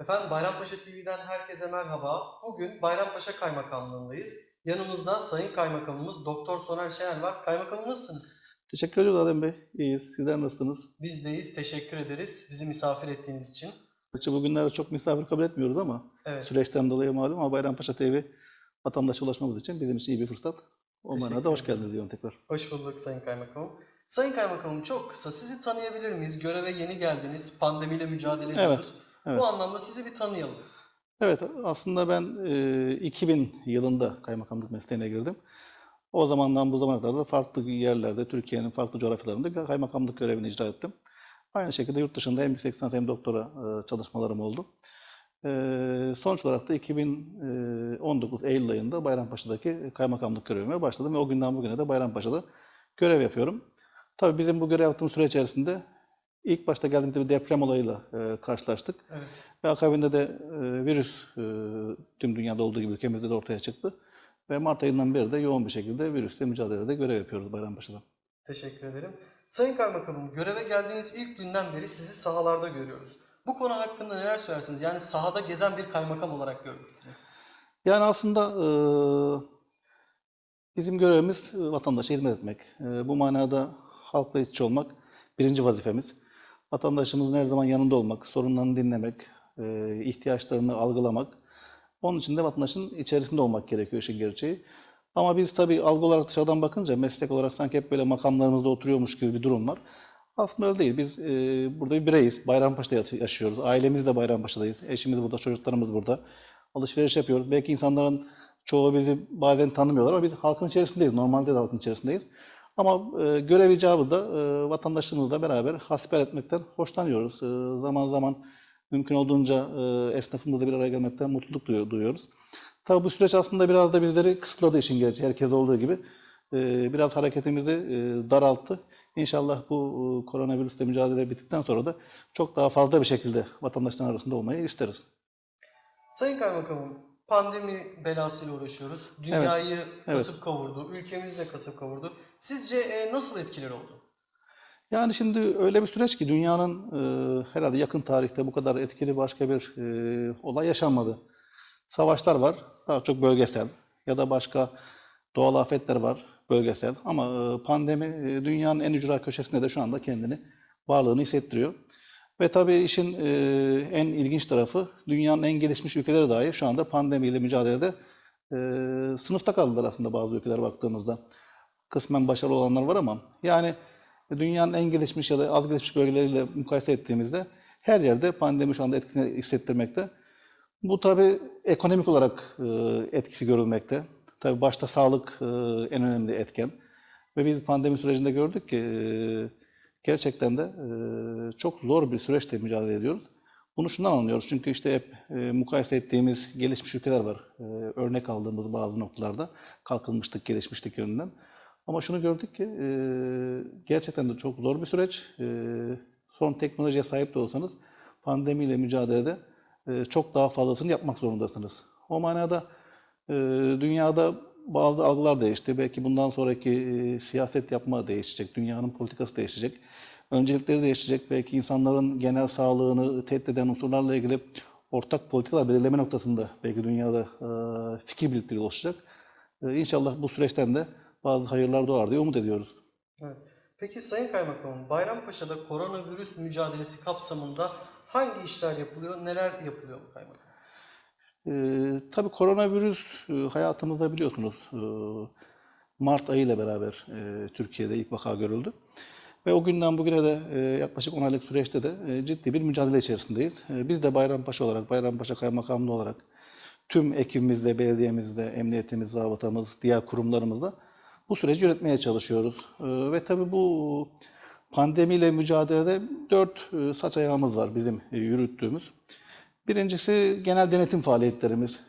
Efendim Bayrampaşa TV'den herkese merhaba. Bugün Bayrampaşa Kaymakamlığı'ndayız. Yanımızda Sayın Kaymakamımız Doktor Soner Şenel var. Kaymakamım nasılsınız? Teşekkür ediyoruz Adem Bey. İyiyiz. Sizler nasılsınız? Biz deyiz. Teşekkür ederiz bizi misafir ettiğiniz için. Gerçi bugünlerde çok misafir kabul etmiyoruz ama Evet. süreçten dolayı malum ama Bayrampaşa TV vatandaşa ulaşmamız için bizim için iyi bir fırsat. O manada hoş geldiniz diyorum tekrar. Hoş bulduk Sayın Kaymakamım. Sayın Kaymakamım çok kısa sizi tanıyabilir miyiz? Göreve yeni geldiniz. Pandemiyle mücadele ediyoruz. evet. Bu anlamda sizi bir tanıyalım. Evet aslında ben e, 2000 yılında kaymakamlık mesleğine girdim. O zamandan bu zamana kadar da farklı yerlerde, Türkiye'nin farklı coğrafyalarında kaymakamlık görevini icra ettim. Aynı şekilde yurt dışında hem yüksek lisans hem doktora e, çalışmalarım oldu. E, sonuç olarak da 2019 Eylül ayında Bayrampaşa'daki kaymakamlık görevime başladım ve o günden bugüne de Bayrampaşa'da görev yapıyorum. Tabii bizim bu görev yaptığımız süre içerisinde ilk başta geldiğimizde bir deprem olayıyla e, karşılaştık. Evet. Ve akabinde de e, virüs e, tüm dünyada olduğu gibi ülkemizde de ortaya çıktı. Ve Mart ayından beri de yoğun bir şekilde virüsle mücadelede görev yapıyoruz Bayrampaşa'da. Teşekkür ederim. Sayın Kaymakamım, göreve geldiğiniz ilk günden beri sizi sahalarda görüyoruz. Bu konu hakkında neler söylersiniz? Yani sahada gezen bir kaymakam olarak gördük sizi. Yani aslında e, bizim görevimiz e, vatandaşa hizmet etmek. E, bu manada halkla iç olmak birinci vazifemiz. Vatandaşımızın her zaman yanında olmak, sorunlarını dinlemek, e, ihtiyaçlarını algılamak. Onun için de vatandaşın içerisinde olmak gerekiyor işin gerçeği. Ama biz tabii algı olarak dışarıdan bakınca meslek olarak sanki hep böyle makamlarımızda oturuyormuş gibi bir durum var. Aslında öyle değil. Biz e, burada bir bireyiz. Bayrampaşa'da yaşıyoruz. Ailemiz de Bayrampaşa'dayız. Eşimiz burada, çocuklarımız burada. Alışveriş yapıyoruz. Belki insanların çoğu bizi bazen tanımıyorlar ama biz halkın içerisindeyiz. Normalde de halkın içerisindeyiz. Ama e, görev icabı da e, vatandaşlarımızla beraber hasbihal etmekten hoşlanıyoruz. E, zaman zaman mümkün olduğunca e, esnafımızla bir araya gelmekten mutluluk duyu- duyuyoruz. Tabii bu süreç aslında biraz da bizleri kısıtladı işin gerçeği. Herkes olduğu gibi. E, biraz hareketimizi e, daralttı. İnşallah bu e, koronavirüsle mücadele bittikten sonra da çok daha fazla bir şekilde vatandaşların arasında olmayı isteriz. Sayın Kaymakamım, pandemi belasıyla uğraşıyoruz. Dünyayı evet. kasıp kavurdu, ülkemizi de kasıp kavurdu. Sizce e, nasıl etkileri oldu? Yani şimdi öyle bir süreç ki dünyanın e, herhalde yakın tarihte bu kadar etkili başka bir e, olay yaşanmadı. Savaşlar var, daha çok bölgesel ya da başka doğal afetler var, bölgesel. Ama e, pandemi e, dünyanın en ücra köşesinde de şu anda kendini, varlığını hissettiriyor. Ve tabii işin e, en ilginç tarafı dünyanın en gelişmiş ülkeleri dahi şu anda pandemiyle mücadelede e, sınıfta kaldılar aslında bazı ülkeler baktığımızda. Kısmen başarılı olanlar var ama yani dünyanın en gelişmiş ya da az gelişmiş bölgeleriyle mukayese ettiğimizde her yerde pandemi şu anda etkisini hissettirmekte. Bu tabii ekonomik olarak e, etkisi görülmekte. Tabii başta sağlık e, en önemli etken. Ve biz pandemi sürecinde gördük ki e, gerçekten de çok zor bir süreçle mücadele ediyoruz. Bunu şundan anlıyoruz çünkü işte hep mukayese ettiğimiz gelişmiş ülkeler var. Örnek aldığımız bazı noktalarda kalkınmışlık, gelişmişlik yönünden. Ama şunu gördük ki e, gerçekten de çok zor bir süreç. E, son teknolojiye sahip de olsanız pandemiyle mücadelede e, çok daha fazlasını yapmak zorundasınız. O manada e, dünyada bazı algılar değişti. Belki bundan sonraki e, siyaset yapma değişecek, dünyanın politikası değişecek. Öncelikleri değişecek. Belki insanların genel sağlığını tehdit eden unsurlarla ilgili ortak politikalar belirleme noktasında belki dünyada e, fikir birlikleri oluşacak. E, İnşallah bu süreçten de bazı hayırlar doğar diye umut ediyoruz. Evet. Peki Sayın Kaymakamım, Bayrampaşa'da koronavirüs mücadelesi kapsamında hangi işler yapılıyor, neler yapılıyor bu kaymakam? Ee, tabii koronavirüs e, hayatımızda biliyorsunuz e, Mart ayı ile beraber e, Türkiye'de ilk vaka görüldü. Ve o günden bugüne de yaklaşık 10 aylık süreçte de ciddi bir mücadele içerisindeyiz. Biz de Bayrampaşa olarak, Bayrampaşa Kaymakamlığı olarak tüm ekibimizle, belediyemizle, emniyetimiz, zabıtamız, diğer kurumlarımızla bu süreci yönetmeye çalışıyoruz. E, ve tabii bu pandemiyle mücadelede dört e, saç ayağımız var bizim e, yürüttüğümüz. Birincisi genel denetim faaliyetlerimiz.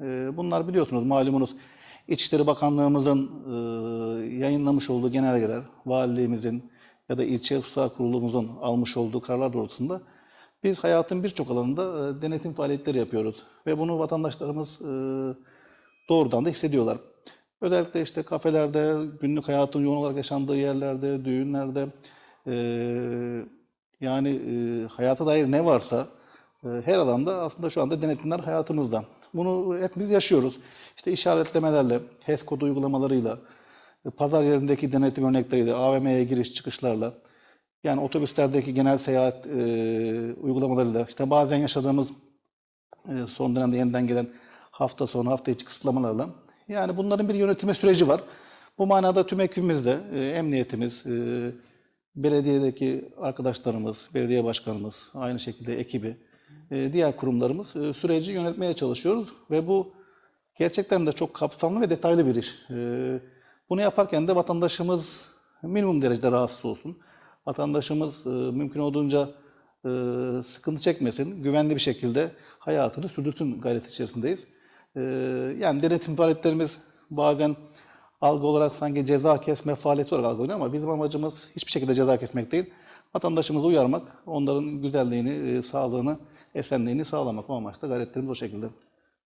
Ee, Bunlar biliyorsunuz malumunuz İçişleri Bakanlığımızın e, yayınlamış olduğu genelgeler, valiliğimizin ya da ilçe ıslah kurulumuzun almış olduğu kararlar doğrultusunda biz hayatın birçok alanında denetim faaliyetleri yapıyoruz. Ve bunu vatandaşlarımız doğrudan da hissediyorlar. Özellikle işte kafelerde, günlük hayatın yoğun olarak yaşandığı yerlerde, düğünlerde, e, yani e, hayata dair ne varsa E, Her alanda aslında şu anda denetimler hayatımızda. Bunu hepimiz yaşıyoruz. İşte işaretlemelerle, HES kodu uygulamalarıyla, e, pazar yerindeki denetim örnekleriyle, AVM'ye giriş çıkışlarla, yani otobüslerdeki genel seyahat e, uygulamalarıyla, işte bazen yaşadığımız e, son dönemde yeniden gelen hafta sonu, hafta içi kısıtlamalarla. Yani bunların bir yönetime süreci var. Bu manada tüm ekibimizde, e, emniyetimiz, e, belediyedeki arkadaşlarımız, belediye başkanımız, aynı şekilde ekibi, e, diğer kurumlarımız e, süreci yönetmeye çalışıyoruz ve bu gerçekten de çok kapsamlı ve detaylı bir iş. E, Bunu yaparken de vatandaşımız minimum derecede rahatsız olsun. Vatandaşımız e, mümkün olduğunca e, sıkıntı çekmesin, güvenli bir şekilde hayatını sürdürsün gayret içerisindeyiz. E, Yani denetim faaliyetlerimiz bazen algı olarak sanki ceza kesme faaliyeti olarak algılanıyor ama bizim amacımız hiçbir şekilde ceza kesmek değil. Vatandaşımızı uyarmak, onların güzelliğini, e, sağlığını, esenliğini sağlamak o amaçla gayretlerimiz o şekilde.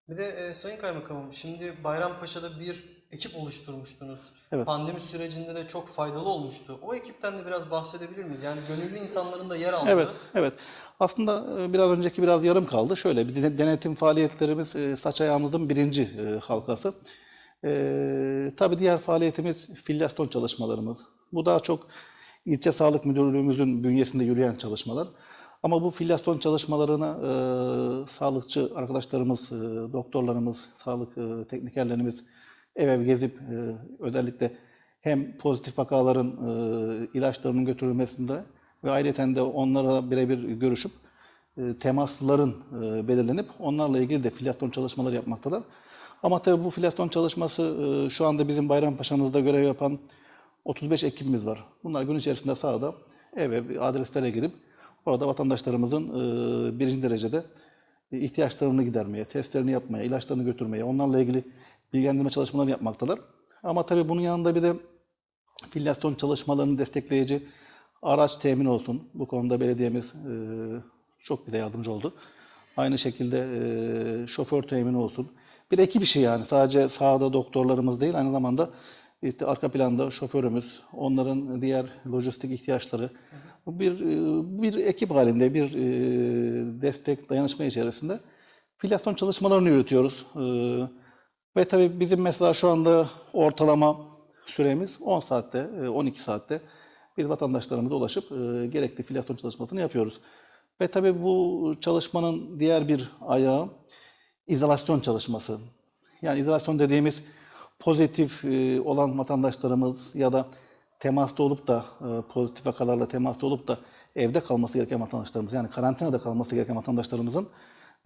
Bir de e, Sayın Kaymakamım, şimdi Bayrampaşa'da bir ekip oluşturmuştunuz. Evet. Pandemi sürecinde de çok faydalı olmuştu. O ekipten de biraz bahsedebilir miyiz? Yani gönüllü insanların da yer aldığı. Evet, evet. Aslında e, biraz önceki biraz yarım kaldı. Şöyle bir de- denetim faaliyetlerimiz e, saç ayağımızın birinci e, halkası. E, tabii diğer faaliyetimiz filyasyon çalışmalarımız. Bu daha çok ilçe sağlık müdürlüğümüzün bünyesinde yürüyen çalışmalar. Ama bu filyasyon çalışmalarına e, sağlıkçı arkadaşlarımız, e, doktorlarımız, sağlık e, teknikerlerimiz ev ev gezip e, özellikle hem pozitif vakaların e, ilaçlarının götürülmesinde ve ayrıca de onlara birebir görüşüp e, temaslıların e, belirlenip onlarla ilgili de filyasyon çalışmaları yapmaktalar. Ama tabii bu filyasyon çalışması e, şu anda bizim Bayrampaşa'mızda görev yapan 35 ekibimiz var. Bunlar gün içerisinde sahada ev ev adreslere gidip orada vatandaşlarımızın birinci derecede ihtiyaçlarını gidermeye, testlerini yapmaya, ilaçlarını götürmeye, onlarla ilgili bilgilendirme çalışmaları yapmaktalar. Ama tabii bunun yanında bir de filyasyon çalışmalarını destekleyici araç temin olsun. Bu konuda belediyemiz e, çok bize yardımcı oldu. Aynı şekilde e, şoför temini olsun. Bir ekip işi yani sadece sahada doktorlarımız değil aynı zamanda işte arka planda şoförümüz, onların diğer lojistik ihtiyaçları. Bu bir e, bir ekip halinde bir e, destek dayanışma içerisinde filyasyon çalışmalarını yürütüyoruz. E, ve tabii bizim mesela şu anda ortalama süremiz 10 saatte, e, 12 saatte biz vatandaşlarımıza ulaşıp e, gerekli filyasyon çalışmasını yapıyoruz. Ve tabii bu çalışmanın diğer bir ayağı izolasyon çalışması. Yani izolasyon dediğimiz pozitif e, olan vatandaşlarımız ya da temasta olup da e, pozitif vakalarla temasta olup da evde kalması gereken vatandaşlarımız yani karantinada kalması gereken vatandaşlarımızın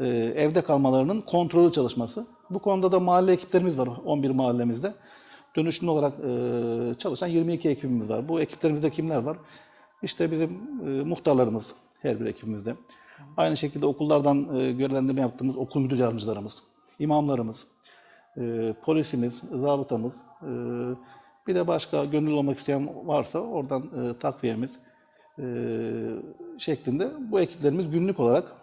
e, evde kalmalarının kontrolü çalışması. Bu konuda da mahalle ekiplerimiz var 11 mahallemizde. Dönüşümlü olarak e, çalışan 22 ekibimiz var. Bu ekiplerimizde kimler var? İşte bizim e, muhtarlarımız her bir ekibimizde. Aynı şekilde okullardan e, görevlendirme yaptığımız okul müdür yardımcılarımız, imamlarımız, e, polisimiz, zabıtamız, e, bir de başka gönüllü olmak isteyen varsa oradan takviyemiz şeklinde bu ekiplerimiz günlük olarak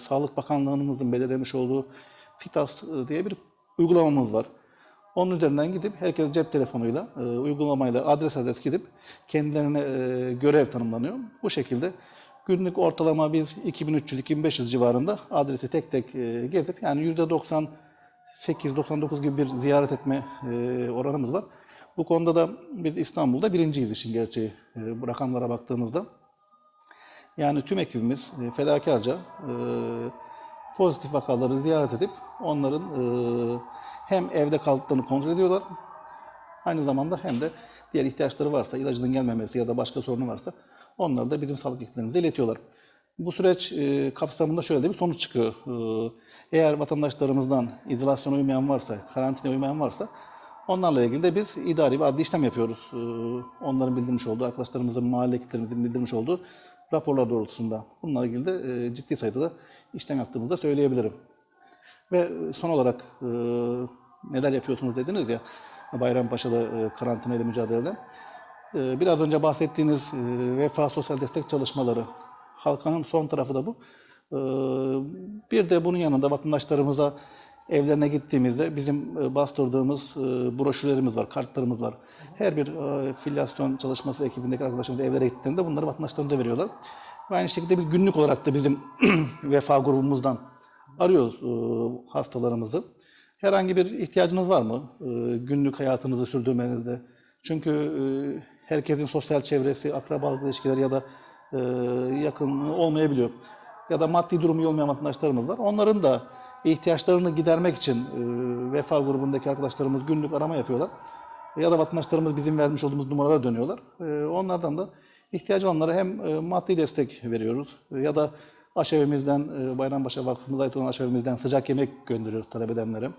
Sağlık Bakanlığımızın belirlemiş olduğu FİTAS diye bir uygulamamız var. Onun üzerinden gidip herkes cep telefonuyla, e, uygulamayla adres adres gidip kendilerine e, görev tanımlanıyor. Bu şekilde günlük ortalama biz 2300-2500 civarında adresi tek tek e, gezip yani %90 8-99 gibi bir ziyaret etme e, oranımız var. Bu konuda da biz İstanbul'da birinciyiz işin gerçeği e, bu rakamlara baktığımızda. Yani tüm ekibimiz e, fedakarca e, pozitif vakaları ziyaret edip onların e, hem evde kaldıklarını kontrol ediyorlar, aynı zamanda hem de diğer ihtiyaçları varsa, ilacının gelmemesi ya da başka sorunu varsa onları da bizim sağlık ekiplerimize iletiyorlar. Bu süreç e, kapsamında şöyle de bir sonuç çıkıyor. E, eğer vatandaşlarımızdan izolasyona uymayan varsa, karantinaya uymayan varsa onlarla ilgili de biz idari ve adli işlem yapıyoruz. E, onların bildirmiş olduğu, arkadaşlarımızın, mahalle ekiplerimizin bildirmiş olduğu raporlar doğrultusunda. Bununla ilgili de e, ciddi sayıda da işlem yaptığımızı da söyleyebilirim. Ve son olarak e, neler yapıyorsunuz dediniz ya Bayrampaşa'da e, karantina mücadelede. E, biraz önce bahsettiğiniz e, vefa sosyal destek çalışmaları, halkanın son tarafı da bu. E, bir de bunun yanında vatandaşlarımıza evlerine gittiğimizde bizim e, bastırdığımız e, broşürlerimiz var, kartlarımız var. Her bir e, filyasyon çalışması ekibindeki arkadaşımız evlere gittiğinde bunları vatandaşlarımıza veriyorlar. Ve aynı şekilde biz günlük olarak da bizim vefa grubumuzdan arıyoruz e, hastalarımızı. Herhangi bir ihtiyacınız var mı e, günlük hayatınızı sürdürmenizde? Çünkü e, herkesin sosyal çevresi, akrabalık ilişkileri ya da e, yakın olmayabiliyor. Ya da maddi durumu iyi olmayan vatandaşlarımız var. Onların da ihtiyaçlarını gidermek için e, vefa grubundaki arkadaşlarımız günlük arama yapıyorlar. Ya da vatandaşlarımız bizim vermiş olduğumuz numaralara dönüyorlar. E, onlardan da ihtiyacı olanlara hem e, maddi destek veriyoruz e, ya da aşevimizden, e, Bayrampaşa Vakfımıza ait olan aşevimizden sıcak yemek gönderiyoruz talep edenlere.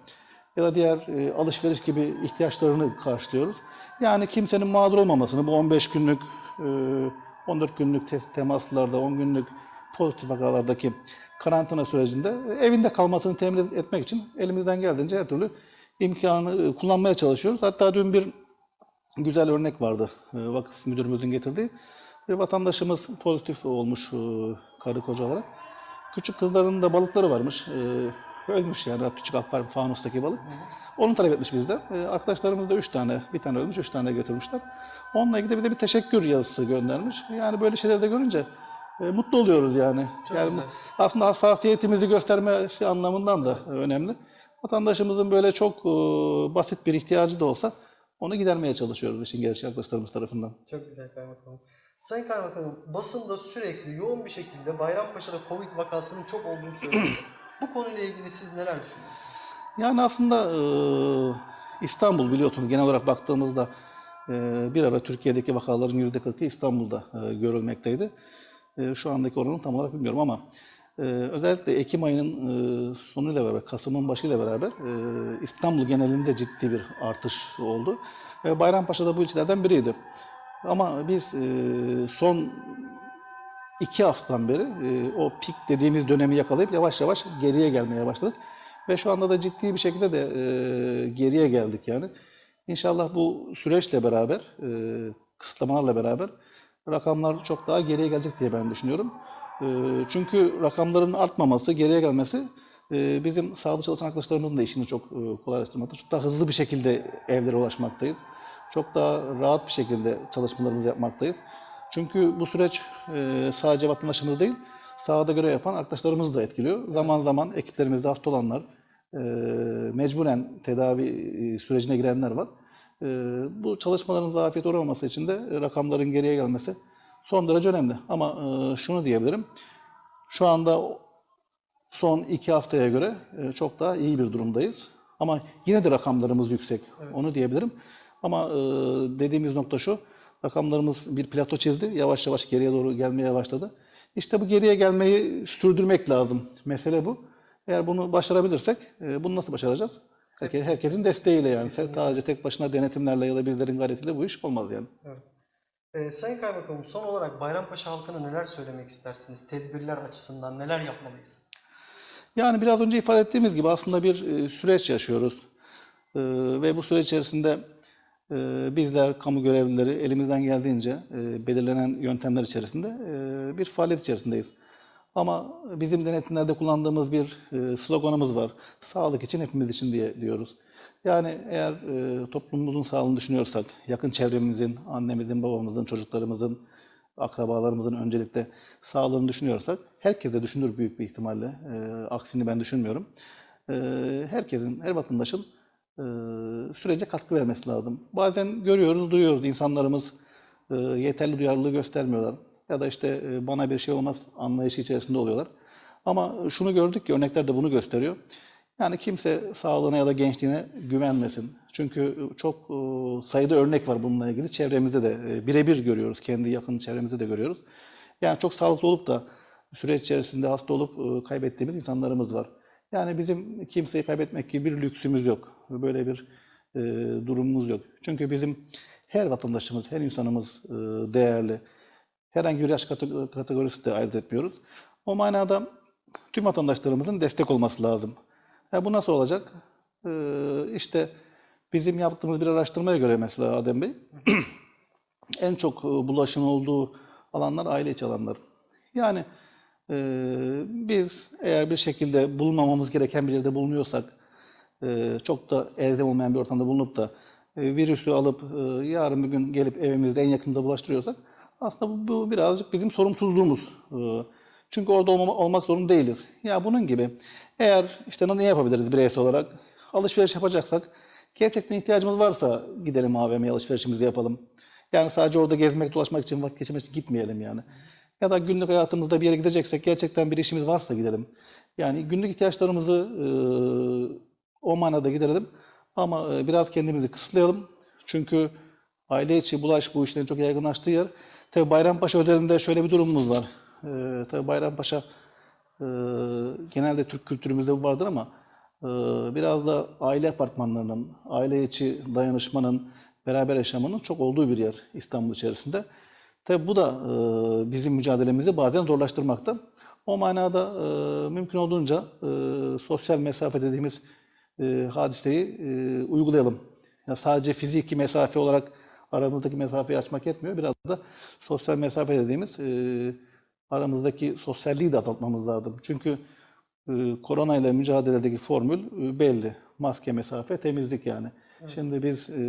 Ya da diğer e, alışveriş gibi ihtiyaçlarını karşılıyoruz. Yani kimsenin mağdur olmamasını bu 15 günlük, e, 14 günlük te- temaslarda, 10 günlük pozitif vakalardaki karantina sürecinde e, evinde kalmasını temin etmek için elimizden geldiğince her türlü imkanı e, kullanmaya çalışıyoruz. Hatta dün bir güzel örnek vardı e, vakıf müdürümüzün getirdiği. Bir vatandaşımız pozitif olmuş e, karı koca olarak. Küçük kızlarının da balıkları varmış. E, Ölmüş yani küçük akvaryum fanustaki balık. Onu talep etmiş bizden. E, Arkadaşlarımız da üç tane, bir tane ölmüş, üç tane götürmüşler. Onunla ilgili bir de bir teşekkür yazısı göndermiş. Yani böyle şeyleri de görünce mutlu oluyoruz yani. Çok yani güzel. aslında hassasiyetimizi gösterme şey anlamından da önemli. Vatandaşımızın böyle çok basit bir ihtiyacı da olsa onu gidermeye çalışıyoruz işin gerçek arkadaşlarımız tarafından. Çok güzel kaymakamım. Sayın Kaymakamım, basında sürekli yoğun bir şekilde Bayrampaşa'da Covid vakasının çok olduğunu söyleniyor. Bu konuyla ilgili siz neler düşünüyorsunuz? Yani aslında e, İstanbul biliyorsunuz genel olarak baktığımızda e, bir ara Türkiye'deki vakaların yüzde 40'ı İstanbul'da e, görülmekteydi. E, şu andaki oranı tam olarak bilmiyorum ama e, özellikle Ekim ayının e, sonuyla beraber, Kasım'ın başıyla beraber e, İstanbul genelinde ciddi bir artış oldu. E, Bayrampaşa da bu ilçelerden biriydi. Ama biz e, son iki haftadan beri e, o pik dediğimiz dönemi yakalayıp yavaş yavaş geriye gelmeye başladık. Ve şu anda da ciddi bir şekilde de e, geriye geldik yani. İnşallah bu süreçle beraber, e, kısıtlamalarla beraber rakamlar çok daha geriye gelecek diye ben düşünüyorum. E, çünkü rakamların artmaması, geriye gelmesi e, bizim sağlık çalışan arkadaşlarımızın da işini çok e, kolaylaştırmakta. Çok daha hızlı bir şekilde evlere ulaşmaktayız. Çok daha rahat bir şekilde çalışmalarımızı yapmaktayız. Çünkü bu süreç e, sadece vatandaşımız değil, sahada görev yapan arkadaşlarımızı da etkiliyor. Zaman zaman ekiplerimizde hasta olanlar, e, mecburen tedavi e, sürecine girenler var. E, bu çalışmaların zafiyet uğramaması için de rakamların geriye gelmesi son derece önemli. Ama e, şunu diyebilirim, şu anda son iki haftaya göre e, çok daha iyi bir durumdayız. Ama yine de rakamlarımız yüksek, onu diyebilirim. Ama e, dediğimiz nokta şu, rakamlarımız bir plato çizdi, yavaş yavaş geriye doğru gelmeye başladı. İşte bu geriye gelmeyi sürdürmek lazım. Mesele bu. Eğer bunu başarabilirsek, e, bunu nasıl başaracağız? Herke- Herkesin desteğiyle yani. Sadece tek başına denetimlerle ya da bizlerin gayretiyle bu iş olmaz yani. Evet. Ee, Sayın Kaymakamım, son olarak Bayrampaşa halkına neler söylemek istersiniz? Tedbirler açısından neler yapmalıyız? Yani biraz önce ifade ettiğimiz gibi aslında bir e, süreç yaşıyoruz. E, ve bu süreç içerisinde e, bizler, kamu görevlileri elimizden geldiğince e, belirlenen yöntemler içerisinde e, bir faaliyet içerisindeyiz. Ama bizim denetimlerde kullandığımız bir e, sloganımız var. Sağlık için hepimiz için diye diyoruz. Yani eğer toplumumuzun sağlığını düşünüyorsak, yakın çevremizin, annemizin, babamızın, çocuklarımızın, akrabalarımızın öncelikle sağlığını düşünüyorsak, herkes de düşünür büyük bir ihtimalle. Aksini ben düşünmüyorum. Herkesin, her vatandaşın sürece katkı vermesi lazım. Bazen görüyoruz, duyuyoruz insanlarımız e, yeterli duyarlılığı göstermiyorlar. Ya da işte e, bana bir şey olmaz anlayışı içerisinde oluyorlar. Ama şunu gördük ki örnekler de bunu gösteriyor. Yani kimse sağlığına ya da gençliğine güvenmesin. Çünkü çok e, sayıda örnek var bununla ilgili. Çevremizde de e, birebir görüyoruz. Kendi yakın çevremizde de görüyoruz. Yani çok sağlıklı olup da süreç içerisinde hasta olup e, kaybettiğimiz insanlarımız var. Yani bizim kimseyi kaybetmek gibi bir lüksümüz yok. Böyle bir e, durumumuz yok. Çünkü bizim her vatandaşımız, her insanımız e, değerli. Herhangi bir yaş kate- kategorisi de ayırt etmiyoruz. O manada tüm vatandaşlarımızın destek olması lazım. Ya bu nasıl olacak? Ee, işte bizim yaptığımız bir araştırmaya göre mesela Adem Bey, en çok e, bulaşın olduğu alanlar aile içi alanlar. Yani e, biz eğer bir şekilde bulunmamamız gereken bir yerde bulunuyorsak, e, çok da elde olmayan bir ortamda bulunup da e, virüsü alıp e, yarın bir gün gelip evimizde en yakında bulaştırıyorsak, Aslında bu, bu birazcık bizim sorumsuzluğumuz. Ee, Çünkü orada olmama- olmak zorunda değiliz. Ya bunun gibi eğer işte ne yapabiliriz bireysel olarak? Alışveriş yapacaksak gerçekten ihtiyacımız varsa gidelim AVM'ye alışverişimizi yapalım. Yani sadece orada gezmek, dolaşmak için, vakit geçirmek için gitmeyelim yani. Ya da günlük hayatımızda bir yere gideceksek gerçekten bir işimiz varsa gidelim. Yani günlük ihtiyaçlarımızı e, o manada giderelim. Ama e, biraz kendimizi kısıtlayalım. Çünkü aile içi bulaş bu işlerin çok yaygınlaştığı yer. Tabii Bayrampaşa özelinde şöyle bir durumumuz var. E, tabii Bayrampaşa e, genelde Türk kültürümüzde bu vardır ama e, biraz da aile apartmanlarının, aile içi dayanışmanın, beraber yaşamanın çok olduğu bir yer İstanbul içerisinde. Tabii bu da e, bizim mücadelemizi bazen zorlaştırmakta. O manada e, mümkün olduğunca e, sosyal mesafe dediğimiz e, hadiseyi e, uygulayalım. Ya sadece fiziki mesafe olarak aramızdaki mesafeyi açmak yetmiyor. Biraz da sosyal mesafe dediğimiz e, aramızdaki sosyalliği de azaltmamız lazım. Çünkü e, korona ile mücadeledeki formül e, belli. Maske, mesafe, temizlik yani. Şimdi biz e,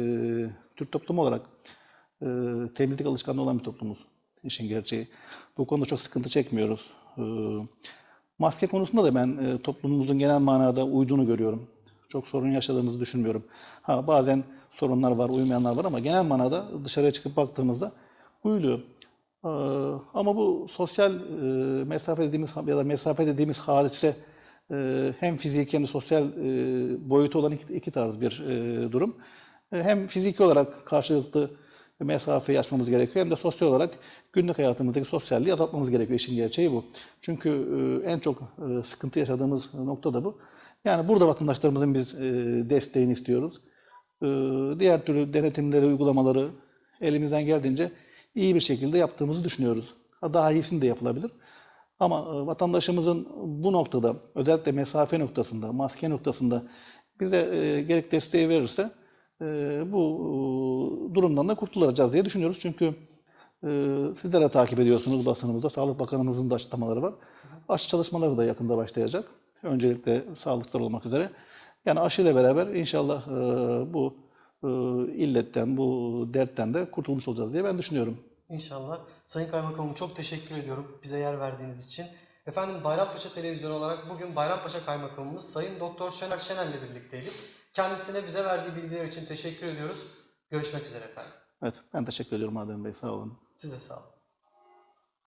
Türk toplumu olarak e, temizlik alışkanlığı olan bir toplumuz. işin gerçeği. Bu konuda çok sıkıntı çekmiyoruz. E, maske konusunda da ben e, toplumumuzun genel manada uyduğunu görüyorum. Çok sorun yaşadığımızı düşünmüyorum. Ha bazen sorunlar var, uymayanlar var ama genel manada dışarıya çıkıp baktığımızda uyuluyor. Ee, Ama bu sosyal e, mesafe dediğimiz ya da mesafe dediğimiz hadise e, hem fiziki hem de sosyal e, boyutu olan iki, tarz bir e, durum. Hem fiziki olarak karşılıklı mesafeyi açmamız gerekiyor hem de sosyal olarak günlük hayatımızdaki sosyalliği azaltmamız gerekiyor. İşin gerçeği bu. Çünkü en çok sıkıntı yaşadığımız nokta da bu. Yani burada vatandaşlarımızın biz e, desteğini istiyoruz. E, Diğer türlü denetimleri, uygulamaları elimizden geldiğince iyi bir şekilde yaptığımızı düşünüyoruz. Ha, Daha iyisini de yapılabilir. Ama e, vatandaşımızın bu noktada özellikle mesafe noktasında, maske noktasında bize gerek desteği verirse bu durumdan da kurtulacağız diye düşünüyoruz. Çünkü e, sizler de takip ediyorsunuz basınımızda. Sağlık Bakanımızın da açıklamaları var. Aşı çalışmaları da yakında başlayacak. Öncelikle sağlıklar olmak üzere. Yani aşıyla beraber inşallah e, bu e, illetten, bu dertten de kurtulmuş olacağız diye ben düşünüyorum. İnşallah. Sayın Kaymakamım çok teşekkür ediyorum bize yer verdiğiniz için. Efendim Bayrampaşa Televizyonu olarak bugün Bayrampaşa Kaymakamımız Sayın Doktor Şener Şener'le birlikteydik. Kendisine bize verdiği bilgiler için teşekkür ediyoruz. Görüşmek üzere efendim. Evet, ben teşekkür ediyorum Adem Bey. Sağ olun. Siz de sağ olun.